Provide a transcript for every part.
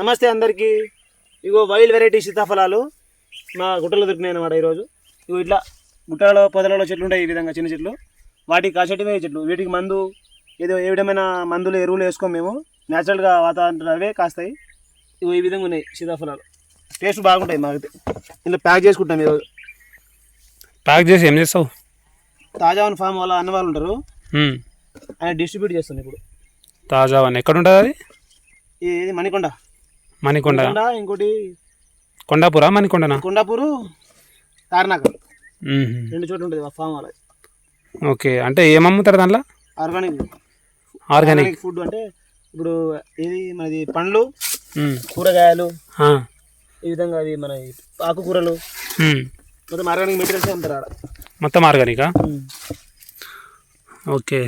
నమస్తే అందరికీ. ఇగో wild variety సీతాఫలాలు మా గుట్టలో దొరికినాయి అన్నమాట ఈరోజు. ఇగో ఇట్లా గుట్టలలో పొదలలో చెట్లు ఉంటాయి ఈ విధంగా చిన్న చెట్లు. వాటికి కాసేటివే చెట్లు. వీటికి మందు ఏదో ఏ విధమైన మందులు ఎరువులు వేసుకోం మేము. న్యాచురల్గా వాతావరణం అవే కాస్తాయి. ఇగో ఈ విధంగా ఉన్నాయి సీతాఫలాలు. టేస్ట్ బాగుంటాయి మాకైతే. ఇందులో ప్యాక్ చేసుకుంటాం ఈరోజు. ప్యాక్ చేసి ఏం చేస్తావు? తాజా ఫామ్ వాళ్ళ అన్న వాళ్ళు ఉంటారు. ఆయన డిస్ట్రిబ్యూట్ చేస్తాను ఇప్పుడు. తాజా వన్ ఎక్కడ ఉంటుంది అది? ఇది మణికొండ. మణికొండ ఇంకోటి కొండాపురా మణికొండనా? కొండాపూరు తార్నాక మ్మ్. రెండు చోట్ల ఉంటుంది ఫామ్ వాళ్ళది ఓకే అంటే ఏం అమ్ముతారు దాంట్లో? ఆర్గానిక్. ఆర్గానిక్. ఫుడ్ అంటే ఇప్పుడు ఇది మనది పండ్లు. కూరగాయలు. ఈ విధంగా అది మన ఆకుకూరలు. మొత్తం ఆర్గానిక్ మెటీరియల్స్ అమ్ముతారు ఆడ. మొత్తం ఆర్గానికా? ఓకే.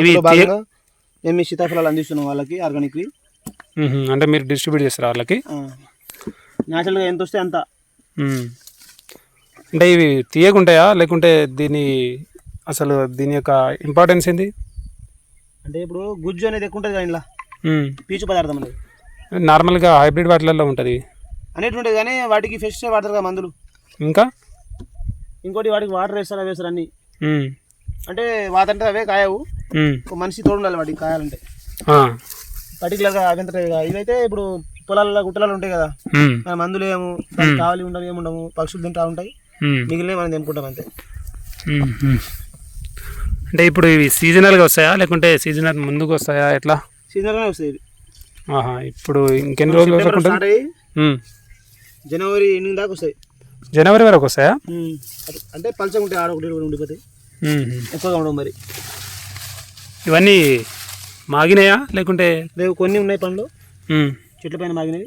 ఇవి మేము సీతాఫలాలు అందిస్తున్నాం వాళ్ళకి ఆర్గానిక్వి. అంటే మీరు డిస్ట్రిబ్యూట్ చేస్తారా వాళ్ళకి? న్యాచురల్గా ఎంత వస్తే అంత. అంటే ఇవి తీయకుంటాయా? లేకుంటే దీని అసలు దీని యొక్క ఇంపార్టెన్స్ ఏంది? అంటే ఇప్పుడు గుజ్జు అనేది ఎక్కువ ఉంటుంది కదా ఇంట్లో. పీచు పదార్థం అనేది. నార్మల్గా హైబ్రిడ్ వాటిలలో ఉంటుంది. అనేటి ఉంటుంది కానీ వాటికి ఫ్రెష్ వాడతారు కదా మందులు. ఇంకా? ఇంకోటి వాటికి వాటర్ వేస్తారు అవి వేస్తారు అన్ని. అంటే వాతంటే అవే కాయవు. మనిషి తోడు ఉండాలి వాటికి కాయాలంటే. పర్టికులర్గా అవి ఎంత ఇవైతే ఇప్పుడు పొలాలలో గుట్టలలో ఉంటాయి కదా. మన మందులు ఏము కావాలి ఉండవు ఏముండవు పక్షులు తింటా ఉంటాయి. మిగిలిన మనం తెంపుకుంటాం అంతే. అంటే ఇప్పుడు ఇవి సీజనల్గా వస్తాయా? లేకుంటే సీజనల్ ముందుకు వస్తాయా? ఎట్లా? సీజనల్గానే వస్తాయి ఇవి. ఆహా ఇప్పుడు ఇంకెన్ని రోజులు వరకు. జనవరి ఎనిమిది దాకా వస్తాయి. జనవరి వరకు వస్తాయా? అటు- పలచగా ఉంటాయి ఆడ ఒకటి ఉండిపోతాయి. ఎక్కువగా ఉండవు మరి. ఇవన్నీ మాగినాయా? లేకుంటే రేపు కొన్ని ఉన్నాయి పండ్లు. చెట్ల పైన మాగినవి.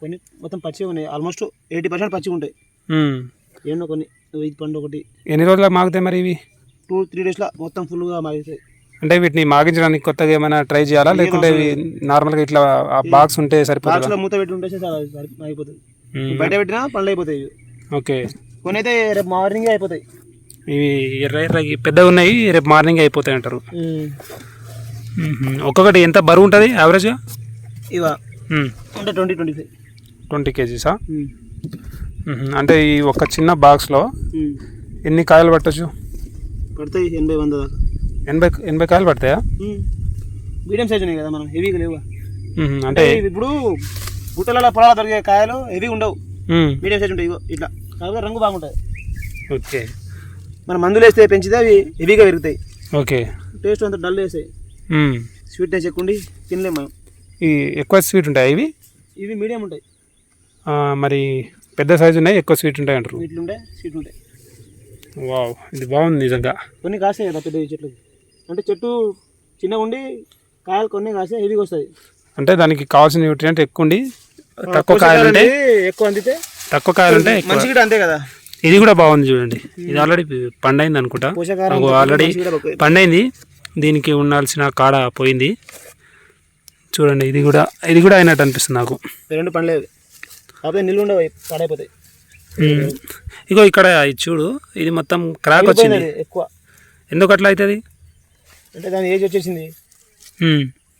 కొన్ని మొత్తం పచ్చిగా ఉన్నాయి. ఆల్మోస్ట్ ఎయిటీ పర్సెంట్ పచ్చిగా ఉంటాయి. ఎన్నో కొన్ని ఇది పండు ఒకటి. ఎన్ని రోజులకు మాగుతాయి మరి ఇవి? టూ త్రీ డేస్లో మొత్తం ఫుల్గా మాగిస్తాయి అంటే వీటిని మాగించడానికి కొత్తగా ఏమైనా ట్రై చేయాలా? లేకుంటే ఇవి నార్మల్గా ఇట్లా ఆ బాక్స్ ఉంటే సరిపోతుందా? మూత పెట్టి ఉంటే చాలా అయిపోతుంది. బయట పెట్టినా పండ్లు అయిపోతాయి ఓకే. కొన్ని అయితే రేపు మార్నింగే అయిపోతాయి. ఇవి ఎర్ర ఎర్రగి పెద్దగా ఉన్నాయి రేపు మార్నింగ్ అయిపోతాయి అంటారు. ఒక్కొక్కటి ఎంత బరువు ఉంటుంది యావరేజ్గా ఇవా. అంటే ట్వంటీ ట్వంటీ ఫైవ్. ట్వంటీ కేజీసా. అంటే ఈ ఒక చిన్న బాక్స్లో ఎన్ని కాయలు పట్టొచ్చు? పడతాయి ఎనభై వంద దాకా. ఎనభై ఎనభై కాయలు పడతాయా? మీడియం సైజ్ ఉన్నాయి కదా మనం హెవీగా లేవు. అంటే ఇప్పుడు గుట్టలలో పొలాలు దొరికే కాయలు హెవీ ఉండవు. మీడియం సైజ్ ఉంటాయి ఇట్లా. కాకపోతే రంగు బాగుంటుంది. ఓకే. మనం మందులు వేస్తే పెంచితే అవి హెవీగా పెరుగుతాయి. ఓకే. టేస్ట్ అంతా డల్ వేస్తాయి. స్వీట్నెస్ ఎక్కువ ఉండి తినలేము మనం. ఈ ఎక్కువ స్వీట్ ఉంటాయి ఇవి? ఇవి మీడియం ఉంటాయి. మరి పెద్ద సైజు ఉన్నాయి ఎక్కువ స్వీట్ ఉంటాయి అంటారు. వీటిలో ఉంటాయి స్వీట్ ఉంటాయి. వావ్ ఇది బాగుంది నిజంగా. కొన్ని కాస్తాయి కదా పెద్ద చెట్లకి. అంటే చెట్టు చిన్నగా ఉండి కాయలు కొన్ని కాస్తే హెవీగా వస్తాయి. అంటే దానికి కావాల్సిన న్యూట్రియంట్ ఎక్కువ ఉండి తక్కువ కాయలు ఉంటే ఎక్కువ అందితే తక్కువ కాయలు ఉంటే. మనిషి కూడా అంతే కదా. ఇది కూడా బాగుంది చూడండి. ఇది ఆల్రెడీ పండైంది అనుకుంటా. ఆల్రెడీ. పండైంది. దీనికి ఉండాల్సిన కాడ పోయింది చూడండి ఇది కూడా ఇది కూడా అయినట్టు అనిపిస్తుంది నాకు రెండు అవి. కాకపోతే నిల్లు ఉండవు పాడైపోతాయి. ఇగో ఇక్కడ ఇది చూడు ఇది మొత్తం క్రాక్ వచ్చింది ఎక్కువ ఎందుకు అట్లా అవుతుంది అంటే దాని ఏజ్ వచ్చేసింది.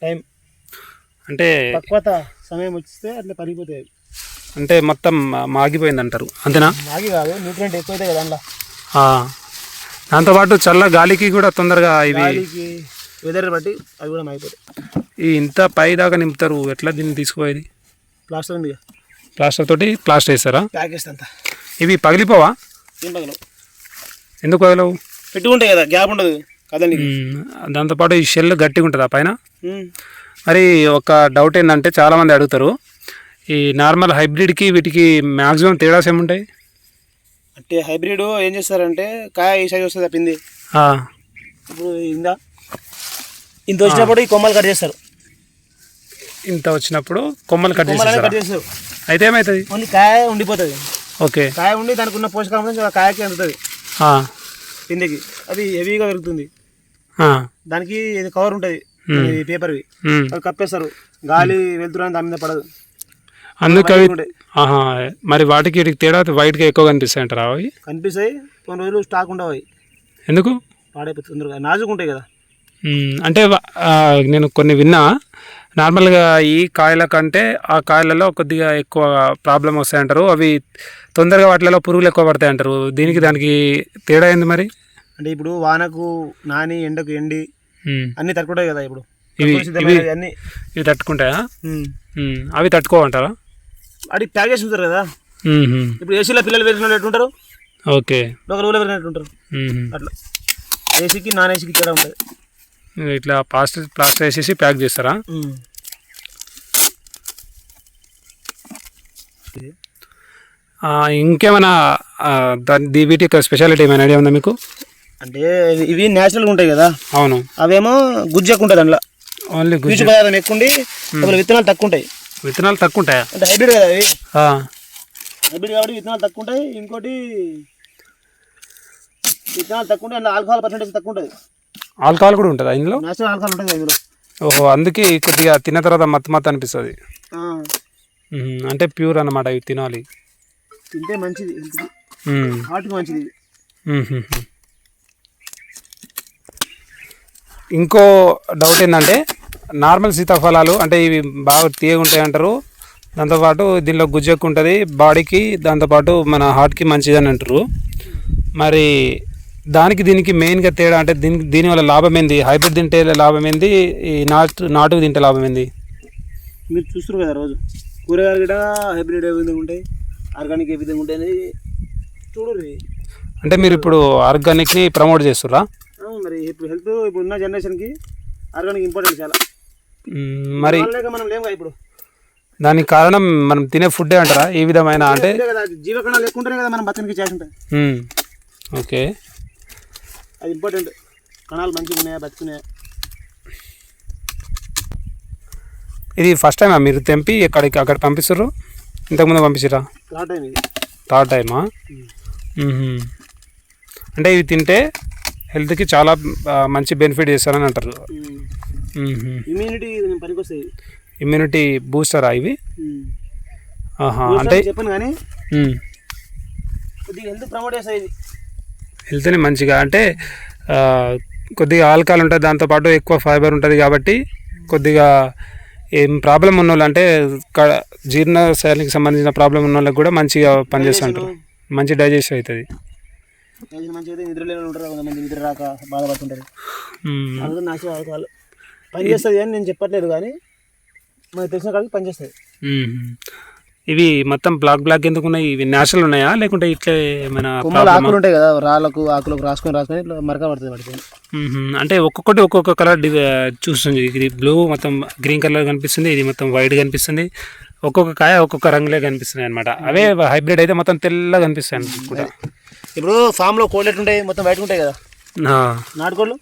టైం అంటే పక్వత సమయం వస్తే అట్లా పరిగిపోతాయి అవి. అంటే మొత్తం మాగిపోయింది అంటారు అంతేనా మాగి కాదు న్యూట్రియంట్ ఎక్కువ అవుతాయి కదా అందులో. దాంతోపాటు చల్ల గాలికి కూడా తొందరగా ఇవి వెదర్ బట్టి అవి కూడా మాగిపోతాయి. ఈ ఇంత పై దాకా నింపుతారు ఎట్లా దీన్ని తీసుకుపోయేది? ప్లాస్టర్ ఉంది ప్లాస్టర్ తోటి ప్లాస్టర్ వేస్తారా? ప్యాక్ వేస్తే అంత. ఇవి పగిలిపోవా? ఏం పగలవు ఎందుకు పగలవు? పెట్టుకుంటాయి కదా గ్యాప్ ఉండదు కదండి. దాంతోపాటు ఈ షెల్ గట్టిగా ఉంటుందా పైన? మరి ఒక డౌట్ ఏంటంటే చాలామంది అడుగుతారు ఈ నార్మల్ హైబ్రిడ్కి వీటికి మ్యాక్సిమం తేడాస్ ఏముంటాయి? అంటే హైబ్రిడ్ ఏం చేస్తారంటే కాయ ఈ సైజ్ వస్తుంది పిండి ఆ. ఇప్పుడు ఇందా? ఇంత వచ్చినప్పుడు ఈ కొమ్మలు కట్ చేస్తారు. ఇంత వచ్చినప్పుడు కొమ్మలు కట్ చేసేస్తారా కట్ చేస్తారు. అయితే ఏమవుతుంది ఓన్లీ కాయ ఉండిపోతుంది. ఓకే. కాయ ఉండి దానికి ఉన్న పోషకాంశం కాయకి అందుతుంది. పిండికి. అది హెవీగా పెరుగుతుంది. దానికి కవర్ ఉంటుంది. పేపర్వి కప్పేస్తారు. గాలి వెళ్తురాని దాని మీద పడదు. అందుకే అవి. ఆహా మరి వాటికి వీటికి తేడా వైట్గా ఎక్కువ కనిపిస్తాయి అంటారా అవి? కనిపిస్తాయి కొన్ని రోజులు స్టాక్ ఉండవు అవి. ఎందుకు? పాడైపోతుంది తొందరగా. నాజుకు ఉంటాయి కదా. మ్మ్. అంటే వా- ఆ, నేను కొన్ని విన్నా. నార్మల్గా ఈ కాయల కంటే ఆ కాయలలో కొద్దిగా ఎక్కువ ప్రాబ్లం వస్తాయంటారు అవి తొందరగా వాటిలలో పురుగులు ఎక్కువ పడతాయి అంటారు. దీనికి దానికి తేడా ఏంది మరి? అంటే ఇప్పుడు వానకు నాని ఎండకు ఎండి. అన్ని తట్టుకుంటాయి కదా ఇప్పుడు. ఇవి ఇవి అన్ని. ఇవి తట్టుకుంటాయా. అవి తట్టుకోమంటారా అడిగి ప్యాక్ చేసి ఉంటారు కదా. ఇప్పుడు ఏసీలో పిల్లలు పెరిగిన ఎట్లుంటారు? ఓకే. ఒక రూలో పెరిగినట్టుంటారు. అట్లా. ఏసీకి నాన్ ఏసీకి తేడా ఉంటుంది. ఇట్లా ప్లాస్టర్ ప్లాస్టర్ వేసేసి ప్యాక్ చేస్తారా? ఇంకేమైనా దాని వీటి యొక్క స్పెషాలిటీ ఏమైనా ఐడియా ఉందా మీకు? అంటే ఇవి- న్యాచురల్గా ఉంటాయి కదా? అవును. అవేమో గుజ్జు ఉంటుంది అందులో ఓన్లీ గుజ్జు. పదార్థం ఎక్కువ విత్తనాలు తక్కువ ఉంటాయి. విత్తనాలు తక్కువ ఉంటాయా అంటే హైబ్రిడ్ కదా అవి హైబ్రిడ్ కాబట్టి విత్తనాలు తక్కువ ఉంటాయి ఇంకోటి విత్తనాలు తక్కువ ఉంటాయి అందులో ఆల్కహాల్ పర్సెంటేజ్ తక్కువ ఉంటుంది ఆల్కహాల్ కూడా ఉంటుందా ఇందులో? నేచురల్ ఆల్కహాల్ ఉంటుంది ఇందులో. ఓహో అందుకే కొద్దిగా తిన్న తర్వాత మత్తు మత్తు అనిపిస్తుంది. అంటే ప్యూర్ అన్నమాట ఇవి తినాలి. తింటే మంచిది. హార్ట్కి మంచిది. ఇంకో డౌట్ ఏంటంటే నార్మల్ సీతాఫలాలు అంటే ఇవి బాగా తీయగా ఉంటాయి అంటారు. దాంతోపాటు దీనిలో గుజ్జు ఎక్కువ ఉంటుంది. బాడీకి దాంతోపాటు మన హార్ట్కి మంచిది అని అంటారు. మరి దానికి దీనికి మెయిన్గా తేడా అంటే దీనికి దీనివల్ల లాభం ఏంది? హైబ్రిడ్ తింటే లాభం ఏంది? ఈ నాటు నాటుకు తింటే లాభం ఏంది? మీరు చూస్తారు కదా రోజు. కూరగాయలు కూడా హైబ్రిడ్ ఏ విధంగా ఉంటాయి. ఆర్గానిక్ ఏ విధంగా ఉంటాయి అనేది చూడరు. అంటే మీరు ఇప్పుడు ఆర్గానిక్ని ప్రమోట్ చేస్తుర్రా? మరి ఇప్పుడు హెల్త్ ఇప్పుడు ఉన్న జనరేషన్కి ఆర్గానిక్ ఇంపార్టెంట్ చాలా. మరి మనం ఇప్పుడు. దానికి కారణం మనం తినే ఫుడ్డే అంటారా? ఏ విధమైన అంటే కదా మనం బతకనికి చేసి ఉంటాయి ఓకే. అది ఇంపార్టెంట్. కణాలు మంచిగా ఉన్నాయా బతుకున్నాయా? ఇది ఫస్ట్ టైమా మీరు తెంపి ఎక్కడికి అక్కడ పంపిస్తారు ఇంతకుముందు పంపించరా? థర్డ్ టైం ఇది. థర్డ్ టైమా. అంటే ఇవి తింటే హెల్త్కి చాలా మంచి బెనిఫిట్ చేస్తారని అంటారు. ఇమ్యూనిటీ పనికి వస్తాయి ఇమ్యూనిటీ బూస్టరా ఇవి? ఆహా అంటే చెప్పాను కానీ మ్మ్. కొద్దిగా హెల్త్ ప్రమోట్ చేస్తాయి ఇది. హెల్త్ని మంచిగా అంటే కొద్దిగా ఆల్కహాల్ ఉంటుంది దాంతోపాటు ఎక్కువ ఫైబర్ ఉంటుంది కాబట్టి కొద్దిగా ఏం ప్రాబ్లం ఉన్న వాళ్ళు అంటే క- జీర్ణశయానికి సంబంధించిన ప్రాబ్లం ఉన్న వాళ్ళకి కూడా మంచిగా పనిచేస్తూ ఉంటారు మంచి డైజెస్ట్ అవుతుంది మంచిగా నిద్ర లేని ఉంటారు కొంతమంది నిద్ర రాక బాధపడుతుంటారు. నాశనం ఆల్కహాల్ పని చేస్తుంది అని నేను చెప్పట్లేదు కానీ మనకు తెలిసిన కాడికి పని చేస్తుంది మ్మ్. ఇవి మొత్తం బ్లాక్ బ్లాక్ ఎందుకు ఉన్నాయి? ఇవి నేచురల్ ఉన్నాయా? లేకుంటే ఇట్లే ఏమైనా కొమ్మలు? ఆకులు ఉంటాయి కదా రాళ్ళకు ఆకులకు రాసుకొని రాసుకొని ఇట్లా మరక పడుతుంది వాటికి. అంటే ఒక్కొక్కటి ఒక్కొక్క కలర్ చూస్తుంది. ఇది బ్లూ మొత్తం గ్రీన్ కలర్ కనిపిస్తుంది ఇది మొత్తం వైట్ కనిపిస్తుంది. ఒక్కొక్క కాయ ఒక్కొక్క రంగులే కనిపిస్తున్నాయి అనమాట అవే హైబ్రిడ్ అయితే మొత్తం తెల్లగా కనిపిస్తాయి అనుకుంటా ఇప్పుడు ఫామ్లో కోళ్ళు ఎట్లుంటాయి మొత్తం బయటకు ఉంటాయి కదా. నాటుకోళ్ళు?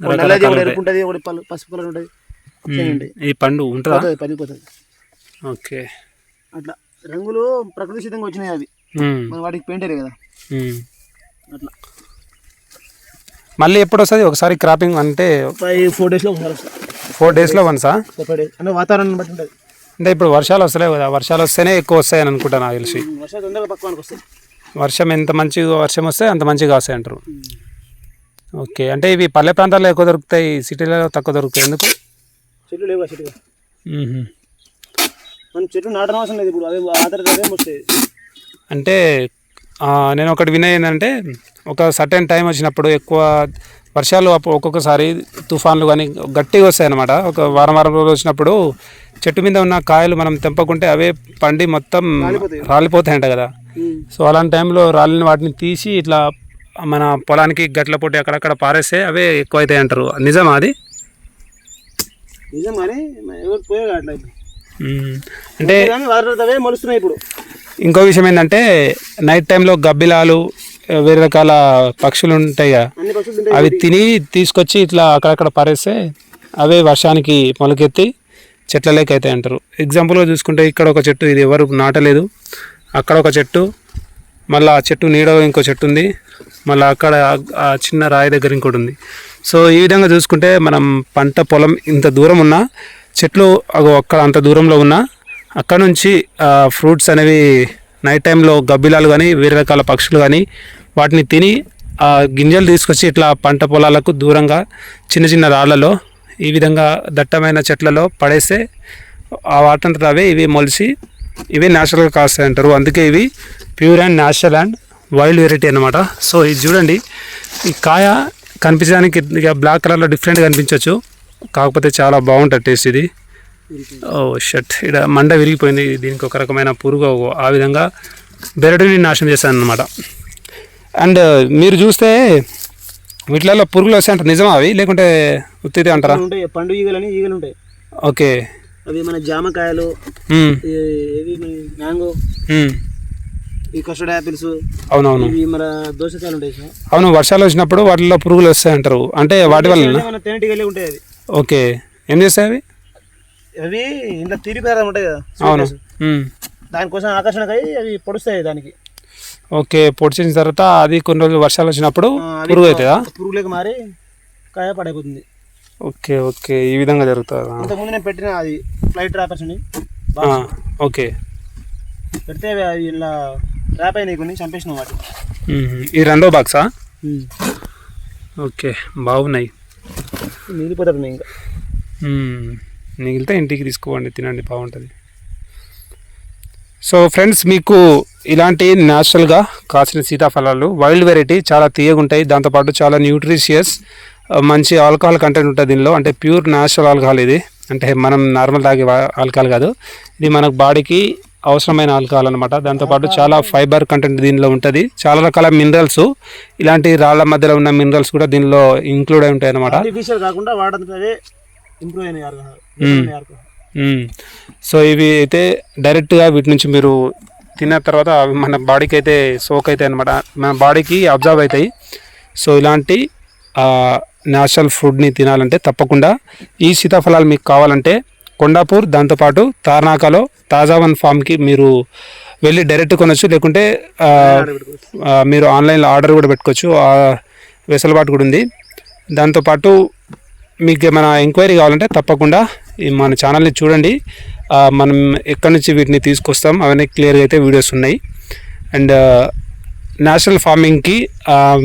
నల్లది ఒకటి ఉంటాయి. ఎరుపు ఉంటుంది ఒకటి పసుపు కలర్ ఉంటుంది. ఇది పండు ఉంటుందా? ఓకే. అట్లా రంగులు ప్రకృతి సిద్ధంగా వచ్చినాయి అవి. మన వాటికి పెయింటరే కదా. అట్లా. మళ్ళీ ఎప్పుడు వస్తుంది? ఒకసారి క్రాపింగ్ అంటే ఫోర్ డేస్లో ఒకసారి ఫోర్ డేస్లో వన్సా అంటే వాతావరణం బట్టి ఉంటుంది. అంటే ఇప్పుడు వర్షాలు వస్తలేవు కదా వర్షాలు వస్తేనే ఎక్కువ వస్తాయని అనుకుంటా నాకు తెలిసి. వర్షం ఎంత మంచిగా వర్షం వస్తే అంత మంచిగా వస్తాయి అంటారు ఓకే. అంటే ఇవి పల్లె ప్రాంతాల్లో ఎక్కువ దొరుకుతాయి సిటీలో తక్కువ దొరుకుతాయి ఎందుకు? చెట్లు లేవు చెట్లు. మనం చెట్లు నాటడం అవసరం లేదు ఇప్పుడు అదే అదే వస్తాయి. అంటే నేను ఒకటి వినే ఏంటంటే ఒక సర్టెన్ టైం వచ్చినప్పుడు ఎక్కువ వర్షాలు ఒక్కొక్కసారి తుఫాన్లు కానీ గట్టిగా వస్తాయి అన్నమాట. ఒక వారం వారం రోజులు వచ్చినప్పుడు చెట్టు మీద ఉన్న కాయలు మనం తెంపకుంటే అవే పండి మొత్తం రాలిపోతాయంట కదా. సో అలాంటి టైంలో రాలిన వాటిని తీసి ఇట్లా మన పొలానికి గట్ల పొట్టి అక్కడక్కడ పారేస్తే అవే ఎక్కువ అవుతాయి అంటారు. నిజమా అది? ఎవరు. అంటే మొలుస్తున్నాయి ఇప్పుడు. ఇంకో విషయం ఏంటంటే నైట్ టైంలో గబ్బిలాలు వేరే రకాల పక్షులు ఉంటాయి కదా. అవి తిని తీసుకొచ్చి ఇట్లా అక్కడక్కడ పారేస్తే అవే వర్షానికి మొలకెత్తి చెట్ల లేక అవుతాయి అంటారు ఎగ్జాంపుల్గా చూసుకుంటే ఇక్కడ ఒక చెట్టు ఇది ఎవరు నాటలేదు. అక్కడ ఒక చెట్టు మళ్ళీ ఆ చెట్టు నీడ ఇంకో చెట్టు ఉంది. మళ్ళీ అక్కడ ఆ- చిన్న రాయి దగ్గర ఇంకోటి ఉంది. సో ఈ విధంగా చూసుకుంటే మనం పంట పొలం ఇంత దూరం ఉన్నా చెట్లు అగో అక్కడ అంత దూరంలో ఉన్నా అక్కడ నుంచి ఫ్రూట్స్ అనేవి నైట్ టైంలో గబ్బిలాలు కానీ వేరే రకాల పక్షులు కానీ వాటిని తిని ఆ గింజలు తీసుకొచ్చి ఇట్లా పంట పొలాలకు దూరంగా చిన్న చిన్న రాళ్ళలో ఈ విధంగా దట్టమైన చెట్లలో పడేస్తే ఆ వాటంతట అవే ఇవి మొలిసి ఇవే న్యాచురల్గా కాస్తాయి అంటారు అందుకే ఇవి pure and natural and wild variety అనమాట సో ఇది చూడండి ఈ కాయ కనిపించడానికి ఇక బ్లాక్ కలర్లో డిఫరెంట్ కనిపించవచ్చు కాకపోతే చాలా బాగుంటుంది టేస్ట్ ఇది. ఓ షట్ ఇక్కడ మండ విరిగిపోయింది. దీనికి ఒక రకమైన పురుగు ఆ విధంగా బెరడుని నాశనం చేశాను అనమాట అండ్ మీరు చూస్తే వీటిలలో పురుగులు వస్తాయి అంటారు. నిజమా అవి? లేకుంటే ఉత్తితే అంటారా? ఉంటాయి. పండు ఈగలు అని ఈగలు ఉంటాయి. ఓకే. అవి మన జామకాయలు మ్యాంగో. ఈ కస్టర్డ్ యాపిల్స్ అవునవును. ఇవి మన దోసకాయలు ఉంటాయి సార్. అవును వర్షాలు వచ్చినప్పుడు వాటిలో పురుగులు వస్తాయి అంటారు. అంటే వాటి వల్ల మన తేనెటీగలే ఉంటాయి అవి. ఓకే. ఏం చేస్తాయి అవి? అవి ఇంట్లో ఉంటాయి కదా అవును. దానికోసం ఆకర్షణకై అవి పొడుస్తాయి దానికి. ఓకే పొడిచిన తర్వాత అది కొన్ని రోజులు వర్షాలు వచ్చినప్పుడు పురుగు అవుతుందా? పురుగులకు మారి కాయ పడైపోతుంది. Okay okay. ఈ విధంగా జరుగుతుందా? ఇంతకుముందు నేను పెట్టిన అది ఫ్లైట్ ట్రాపర్స్ అని. ఓకే. పెడితే ఇలా ట్రాప్ అయినాయి కొన్ని చంపేసిన వాటి. ఈ రెండో బాక్సా ఓకే బాగున్నాయి. మిగిలిపోతాడు ఇంకా. మిగిలితే ఇంటికి తీసుకోండి తినండి బాగుంటుంది. సో ఫ్రెండ్స్ మీకు ఇలాంటి న్యాచురల్గా కాసిన సీతాఫలాలు వైల్డ్ వెరైటీ చాలా తీయగా ఉంటాయి. దాంతోపాటు చాలా న్యూట్రిషియస్ మంచి ఆల్కహాల్ కంటెంట్ ఉంటుంది దీనిలో. అంటే ప్యూర్ న్యాచురల్ ఆల్కహాల్ ఇది. అంటే మనం నార్మల్ తాగే ఆల్కహాల్ కాదు. ఇది మనకు బాడీకి అవసరమైన ఆల్కహాల్ అనమాట దాంతోపాటు చాలా ఫైబర్ కంటెంట్ దీనిలో ఉంటుంది. చాలా రకాల మినరల్స్ ఇలాంటి రాళ్ళ మధ్యలో ఉన్న మినరల్స్ కూడా దీనిలో ఇంక్లూడ్ అయి ఉంటాయి అనమాట. సో ఇవి అయితే డైరెక్ట్గా వీటి నుంచి మీరు తిన్న తర్వాత అవి మన బాడీకి అయితే సోక్ అవుతాయి అనమాట మన బాడీకి అబ్జర్వ్ అవుతాయి. సో ఇలాంటి న్యాచురల్ ఫుడ్ని తినాలంటే తప్పకుండా ఈ సీతాఫలాలు మీకు కావాలంటే కొండాపూర్ దాంతోపాటు తార్నాకలో తాజావన్ ఫామ్కి మీరు వెళ్ళి డైరెక్ట్ కొనొచ్చు. లేకుంటే మీరు ఆన్లైన్లో ఆర్డర్ కూడా పెట్టుకోవచ్చు. వెసలుబాటు వెసులుబాటు కూడా ఉంది. దాంతోపాటు మీకు ఏమైనా ఎంక్వైరీ కావాలంటే తప్పకుండా మన ఛానల్ని చూడండి. మనం ఎక్కడి నుంచి వీటిని తీసుకొస్తాం అవన్నీ క్లియర్గా అయితే వీడియోస్ ఉన్నాయి. అండ్ నేచురల్ ఫార్మింగ్కి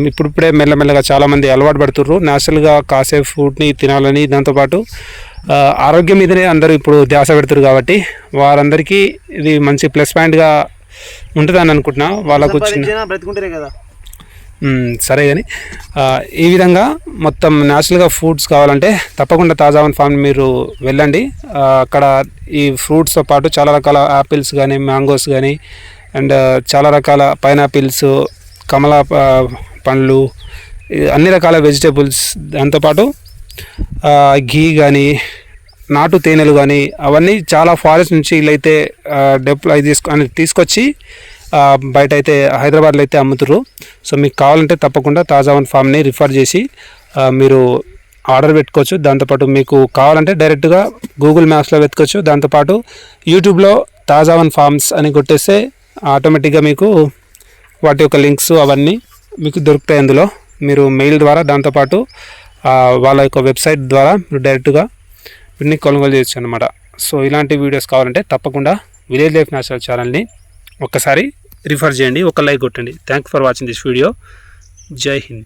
ఇప్పుడిప్పుడే మెల్లమెల్లగా చాలామంది అలవాటు పడుతుర్రు. నేచురల్గా కాసే ఫుడ్ని తినాలని దాంతోపాటు ఆరోగ్యం మీదనే అందరూ ఇప్పుడు ధ్యాస పెడుతురు కాబట్టి వారందరికీ ఇది మంచి ప్లస్ పాయింట్గా ఉంటుందని అనుకుంటున్నా. వాళ్ళకు వచ్చిన సరే కానీ ఈ విధంగా మొత్తం న్యాచురల్గా ఫ్రూట్స్ కావాలంటే తప్పకుండా తాజావన్ ఫామ్ మీరు వెళ్ళండి. అక్కడ ఈ ఫ్రూట్స్తో పాటు చాలా రకాల యాపిల్స్ కానీ మ్యాంగోస్ కానీ అండ్ చాలా రకాల పైనాపిల్స్ కమల పండ్లు అన్ని రకాల వెజిటేబుల్స్ దాంతోపాటు ఘీ కానీ నాటు తేనెలు కానీ అవన్నీ చాలా ఫారెస్ట్ నుంచి వీళ్ళైతే డెప్లై తీసుకు అని తీసుకొచ్చి బయట అయితే హైదరాబాద్లో అయితే అమ్ముతురు సో మీకు కావాలంటే తప్పకుండా తాజావన్ ఫామ్ని రిఫర్ చేసి మీరు ఆర్డర్ పెట్టుకోవచ్చు. దాంతోపాటు మీకు కావాలంటే డైరెక్ట్గా గూగుల్ మ్యాప్స్లో పెట్టుకోవచ్చు దాంతోపాటు యూట్యూబ్లో తాజావన్ ఫార్మ్స్ అని కొట్టేస్తే ఆటోమేటిక్గా మీకు వాటి యొక్క లింక్స్ అవన్నీ మీకు దొరుకుతాయి అందులో. మీరు మెయిల్ ద్వారా దాంతోపాటు వాళ్ళ యొక్క వెబ్సైట్ ద్వారా మీరు డైరెక్ట్గా వీటిని కొనుగోలు చేయొచ్చు అనమాట సో ఇలాంటి వీడియోస్ కావాలంటే తప్పకుండా విలేజ్ లైఫ్ న్యాచురల్ ఛానల్ని ఒక్కసారి రిఫర్ చేయండి ఒక లైక్ కొట్టండి. Thank for watching this video. Jai Hind.